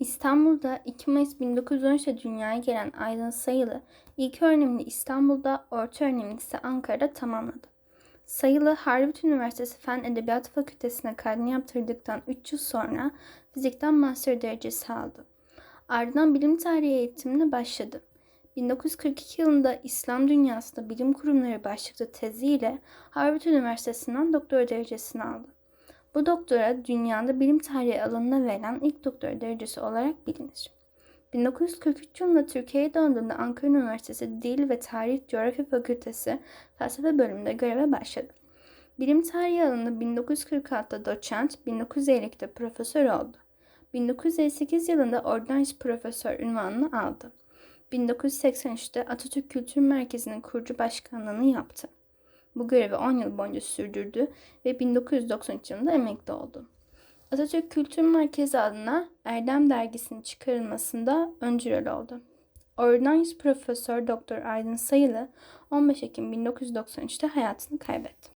İstanbul'da 2 Mayıs 1913'te dünyaya gelen Aydın Sayılı, ilk öğrenimini İstanbul'da, orta öğrenimini ise Ankara'da tamamladı. Sayılı, Harvard Üniversitesi Fen Edebiyat Fakültesine kaydını yaptırdıktan 3 yıl sonra fizikten master derecesi aldı. Ardından bilim tarihi eğitimine başladı. 1942 yılında İslam Dünyasında Bilim Kurumları başlıklı teziyle Harvard Üniversitesi'nden doktora derecesini aldı. Bu doktora dünyada bilim tarihi alanına verilen ilk doktora derecesi olarak bilinir. 1943 yılında Türkiye'ye döndüğünde Ankara Üniversitesi Dil ve Tarih Coğrafya Fakültesi felsefe bölümünde göreve başladı. Bilim tarihi alanında 1946'da doçent, 1952'de profesör oldu. 1958 yılında ordinary profesör unvanını aldı. 1983'te Atatürk Kültür Merkezi'nin kurucu başkanlığını yaptı. Bu görevi 10 yıl boyunca sürdürdü ve 1993 yılında emekli oldu. Atatürk Kültür Merkezi adına Erdem dergisinin çıkarılmasında öncü rol oldu. Ordinary Profesör Doktor Aydın Sayılı 15 Ekim 1993'te hayatını kaybetti.